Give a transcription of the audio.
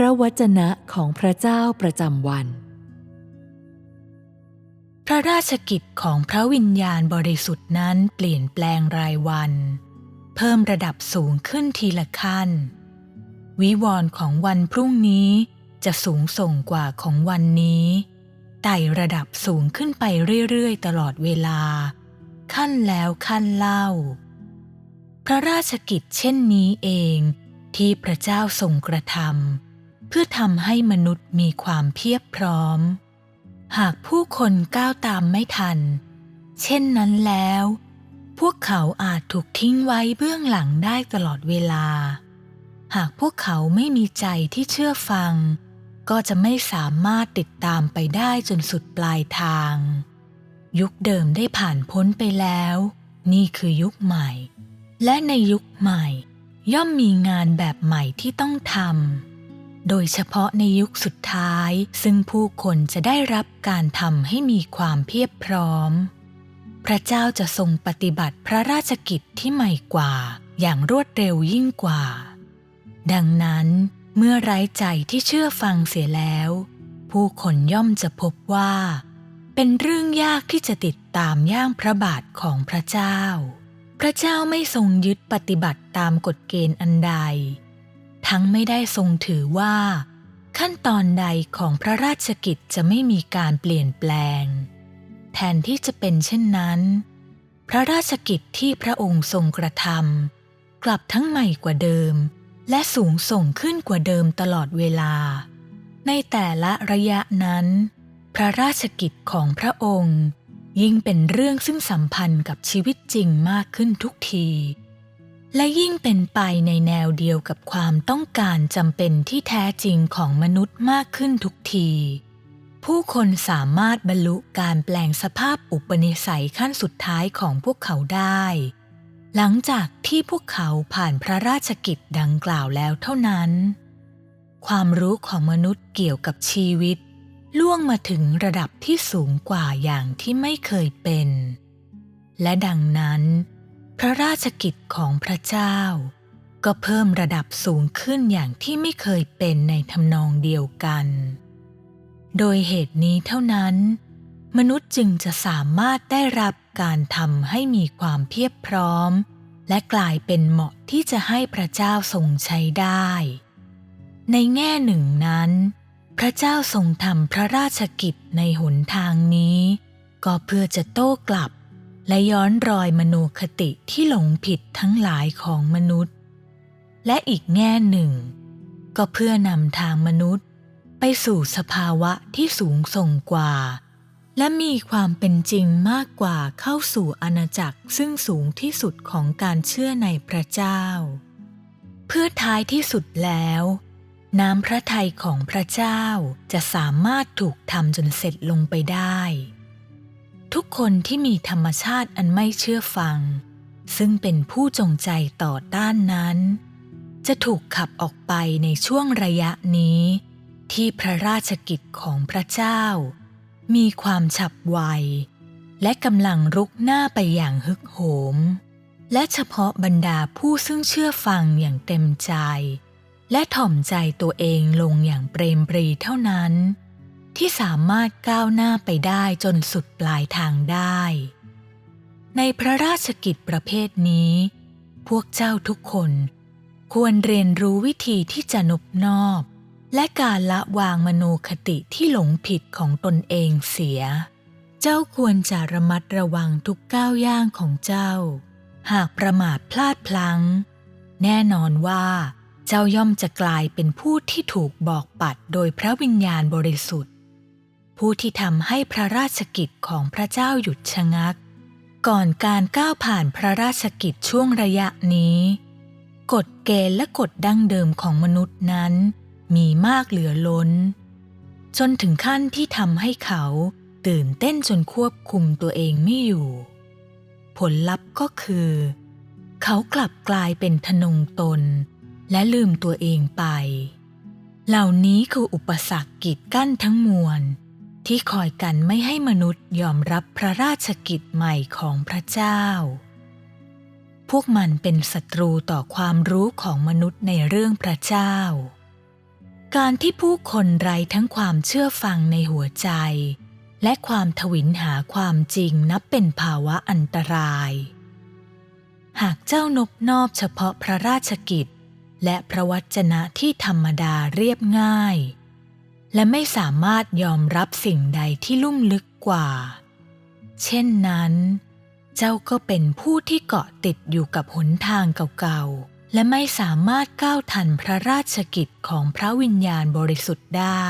ระวจนะของพระเจ้าประจำวัน พระราชกิจของพระวิญญาณบริสุทธิ์นั้นเปลี่ยนแปลงรายวัน เพิ่มระดับสูงขึ้นทีละขั้น วิวรณ์ของวันพรุ่งนี้จะสูงส่งกว่าของวันนี้ไต่ระดับสูงขึ้นไปเรื่อยๆ ตลอดเวลา ขั้นแล้วขั้นเล่า พระราชกิจเช่นนี้เองที่พระเจ้าทรงกระทำ เพื่อทำให้มนุษย์มีความเพียบพร้อม หากผู้คนก้าวตามไม่ทัน เช่นนั้นแล้ว พวกเขาอาจถูกทิ้งไว้เบื้องหลังได้ตลอดเวลา หากพวกเขาไม่มีใจที่เชื่อฟัง ก็จะไม่สามารถติดตามไปได้จนสุดปลายทาง ยุคเดิมได้ผ่านพ้นไปแล้ว นี่คือยุคใหม่ และในยุคใหม่ ย่อมมีงานแบบใหม่ที่ต้องทำ โดยเฉพาะในยุคสุดท้าย ซึ่งผู้คนจะได้รับการทำให้มีความเพียบพร้อม พระเจ้าจะทรงปฏิบัติพระราชกิจที่ใหม่กว่า อย่างรวดเร็วยิ่งกว่า ดังนั้น เมื่อไร้ใจที่เชื่อฟังเสียแล้ว ผู้คนย่อมจะพบว่า เป็นเรื่องยากที่จะติดตามย่างพระบาทของพระเจ้า พระเจ้าไม่ทรงยึดปฏิบัติตามกฎเกณฑ์อันใด ทั้งไม่ได้ทรงถือว่า ขั้นตอนใดของพระราชกิจจะไม่มีการเปลี่ยนแปลง แทนที่จะเป็นเช่นนั้น พระราชกิจที่พระองค์ทรงกระทำกลับทั้งใหม่กว่าเดิม และสูงส่งขึ้นกว่าเดิมตลอดเวลา ในแต่ละระยะนั้น พระราชกิจของพระองค์ ยิ่งเป็นเรื่องซึ่งสัมพันธ์กับชีวิตจริงมากขึ้นทุกที และยิ่งเป็นไปในแนวเดียวกับความต้องการจำเป็นที่แท้จริงของมนุษย์มากขึ้นทุกที ผู้คนสามารถบรรลุการแปลงสภาพอุปนิสัยขั้นสุดท้ายของพวกเขาได้ หลังจากที่พวกเขาผ่านพระราชกิจดังกล่าวแล้วเท่านั้น ความรู้ของมนุษย์เกี่ยวกับชีวิต ล่วงมาถึงระดับที่สูงกว่าอย่างที่ไม่เคยเป็น และดังนั้น พระราชกิจของพระเจ้า ก็เพิ่มระดับสูงขึ้นอย่างที่ไม่เคยเป็นในทำนองเดียวกัน โดยเหตุนี้เท่านั้น มนุษย์จึงจะสามารถได้รับการทำให้มีความเพียบพร้อม และกลายเป็นเหมาะที่จะให้พระเจ้าทรงใช้ได้ ในแง่หนึ่งนั้น พระเจ้าทรงทำพระราชกิจในหนทางนี้ ก็เพื่อจะโต้กลับ และย้อนรอยมโนคติที่หลงผิดทั้งหลายของมนุษย์ และอีกแง่หนึ่ง ก็เพื่อนำทางมนุษย์ไปสู่สภาวะที่สูงส่งกว่า และมีความเป็นจริงมากกว่าเข้าสู่อาณาจักรซึ่งสูงที่สุดของการเชื่อในพระเจ้า เพื่อท้ายที่สุดแล้ว น้ำพระทัยของพระเจ้าจะสามารถถูกทำจนเสร็จลงไปได้ ทุกคนที่มีธรรมชาติอันไม่เชื่อฟัง ซึ่งเป็นผู้จงใจต่อต้านนั้น จะถูกขับออกไปในช่วงระยะนี้ ที่พระราชกิจของพระเจ้า มีความฉับไว และกำลังรุกหน้าไปอย่างฮึกโหม และเฉพาะบรรดาผู้ซึ่งเชื่อฟังอย่างเต็มใจ และถ่อมใจตัวเองลงอย่างเปรมปรีเท่านั้น ที่สามารถก้าวหน้าไปได้จนสุดปลายทางได้ ในพระราชกิจประเภทนี้ พวกเจ้าทุกคนควรเรียนรู้วิธีที่จะนบนอบ และการละวางมโนคติที่หลงผิดของตนเองเสีย เจ้าควรจะระมัดระวังทุกก้าวย่างของเจ้า หากประมาทพลาดพลัง้ง แน่นอนว่า เจ้าย่อมจะกลายเป็นผู้ที่ถูกบอกปัดโดยพระวิญญาณบริสุทธิ์ ผู้ที่ทำให้พระราชกิจของพระเจ้าหยุดชะงัก ก่อนการก้าวผ่านพระราชกิจช่วงระยะนี้ กฎเกณฑ์และกฎดั้งเดิมของมนุษย์นั้น มีมากเหลือล้น จนถึงขั้นที่ทำให้เขาตื่นเต้นจนควบคุมตัวเองไม่อยู่ ผลลัพธ์ก็คือ เขากลับกลายเป็นทนงตน และลืมตัวเองไป เหล่านี้คืออุปสรรคกีดกั้นทั้งมวล ที่คอยกันไม่ให้มนุษย์ยอมรับพระราชกิจใหม่ของพระเจ้า พวกมันเป็นศัตรูต่อความรู้ของมนุษย์ในเรื่องพระเจ้า การที่ผู้คนไร้ทั้งความเชื่อฟังในหัวใจ และความทวินหาความจริงนับเป็นภาวะอันตราย หากเจ้านบนอบเฉพาะพระราชกิจ และพระวจนะที่ธรรมดาเรียบง่าย และไม่สามารถยอมรับสิ่งใดที่ลุ่มลึกกว่า เช่นนั้น เจ้าก็เป็นผู้ที่เกาะติดอยู่กับหนทางเก่าๆ และไม่สามารถก้าวทันพระราชกิจของพระวิญญาณบริสุทธิ์ได้